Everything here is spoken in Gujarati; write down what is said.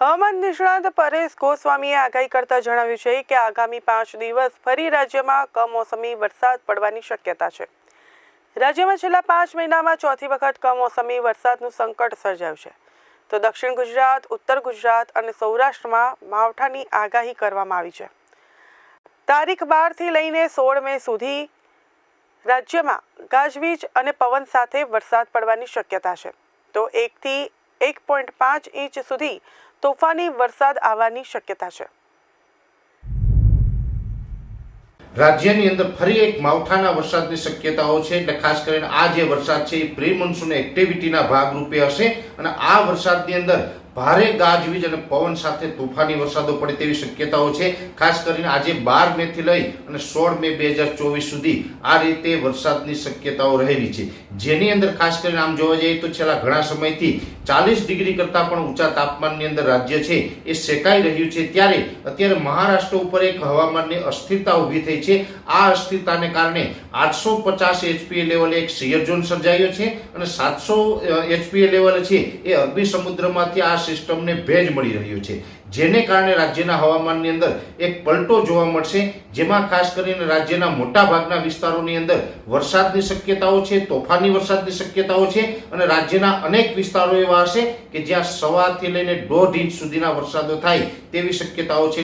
હવામાન નિષ્ણાત પરેશ ગોસ્વામીએ આગાહી કરતા જણાવ્યું છે કે આગામી પાંચ દિવસ ફરી રાજ્યમાં કમોસમી વરસાદ પડવાની શક્યતા છે. રાજ્યમાં છેલ્લા પાંચ મહિનામાં ચોથી વખત કમોસમી વરસાદનું સંકટ સર્જાયું છે. તો દક્ષિણ ગુજરાત, ઉત્તર ગુજરાત અને સૌરાષ્ટ્રમાં માવઠાની આગાહી કરવામાં આવી છે. તારીખ બારથી લઈને સોળ મે સુધી રાજ્યમાં ગાજવીજ અને પવન સાથે વરસાદ પડવાની શક્યતા છે. તો એકથી એક પોઈન્ટ પાંચ ઇંચ સુધી તોફાની વરસાદ આવવાની શક્યતા છે. રાજ્યની અંદર ફરી એક માવઠાના વરસાદની શક્યતાઓ છે એટલે ખાસ કરીને આ જે વરસાદ છે એ પ્રી મોન્સૂન એક્ટિવિટીના ભાગરૂપે હશે અને આ વરસાદની અંદર ભારે ગાજવીજ અને પવન સાથે તોફાની વરસાદો પડે તેવી શક્યતાઓ છે. ખાસ કરીને આજે બાર મે થી લઈ અને સોળ મે બે હજાર ચોવીસ સુધી આ રીતે વરસાદની શક્યતાઓ રહેલી છે. જેની અંદર ખાસ કરીને આમ જોવા જઈએ તો છેલ્લા ઘણા સમયથી ચાલીસ ડિગ્રી કરતાં પણ ઊંચા તાપમાનની અંદર રાજ્ય છે એ શેકાઈ રહ્યું છે. ત્યારે અત્યારે મહારાષ્ટ્ર ઉપર એક હવામાનની અસ્થિરતા ઊભી થઈ છે. આ અસ્થિરતાને કારણે આઠસો પચાસ એચપીએ લેવલે એક સિયર ઝોન સર્જાયો છે અને સાતસો એચપીએ લેવલે છે એ અરબી સમુદ્રમાંથી આ સિસ્ટમને ભેજ મળી રહ્યો છે. જેને કારણે રાજ્યના હવામાનની અંદર એક પલટો જોવા મળશે, જેમાં ખાસ કરીને રાજ્યના મોટા ભાગના વિસ્તારોની અંદર વરસાદની શક્યતાઓ છે, તોફાની વરસાદની શક્યતાઓ છે, અને રાજ્યના અનેક વિસ્તારો એવા હશે કે જ્યાં સવારથી લઈને દોઢ ઇંચ સુધીના વરસાદો થાય તેવી શક્યતાઓ છે.